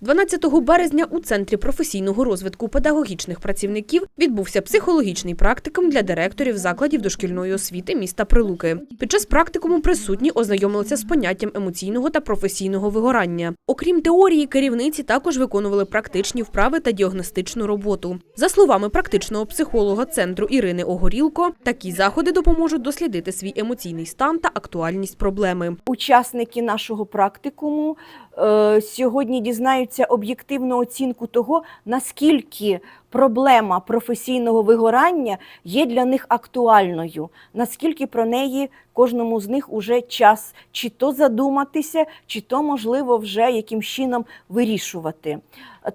12 березня у Центрі професійного розвитку педагогічних працівників відбувся психологічний практикум для директорів закладів дошкільної освіти міста Прилуки. Під час практикуму присутні ознайомилися з поняттям емоційного та професійного вигорання. Окрім теорії, керівниці також виконували практичні вправи та діагностичну роботу. За словами практичного психолога центру Ірини Огорілко, такі заходи допоможуть дослідити свій емоційний стан та актуальність проблеми. учасники нашого практикуму е, сьогодні дізнаються об'єктивну оцінку того, наскільки проблема професійного вигорання є для них актуальною, наскільки про неї кожному з них уже час чи то задуматися, чи то можливо вже яким чином вирішувати.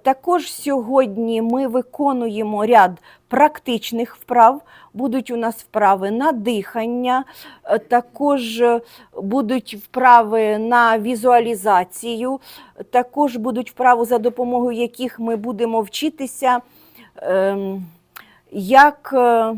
Також сьогодні ми виконуємо ряд практичних вправ. Будуть у нас вправи на дихання, е, також е, будуть вправи на візуалізацію, також будуть вправи, за допомогою яких ми будемо вчитися, ем, як е,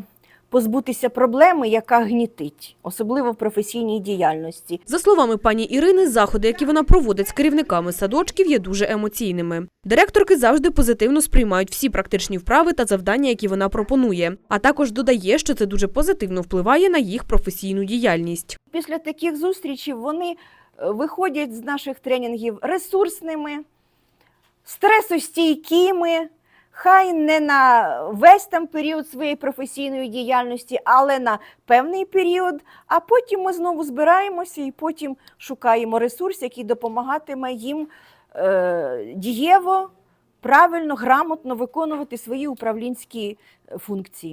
позбутися проблеми, яка гнітить, особливо в професійній діяльності. За словами пані Ірини, заходи, які вона проводить з керівниками садочків, є дуже емоційними. Директорки завжди позитивно сприймають всі практичні вправи та завдання, які вона пропонує. А також додає, що це дуже позитивно впливає на їх професійну діяльність. Після таких зустрічей вони е, виходять з наших тренінгів ресурсними, стресостійкими, хай не на весь там період своєї професійної діяльності, але на певний період. А потім ми знову збираємося і потім шукаємо ресурс, який допомагатиме їм е, дієво, правильно, грамотно виконувати свої управлінські е, функції.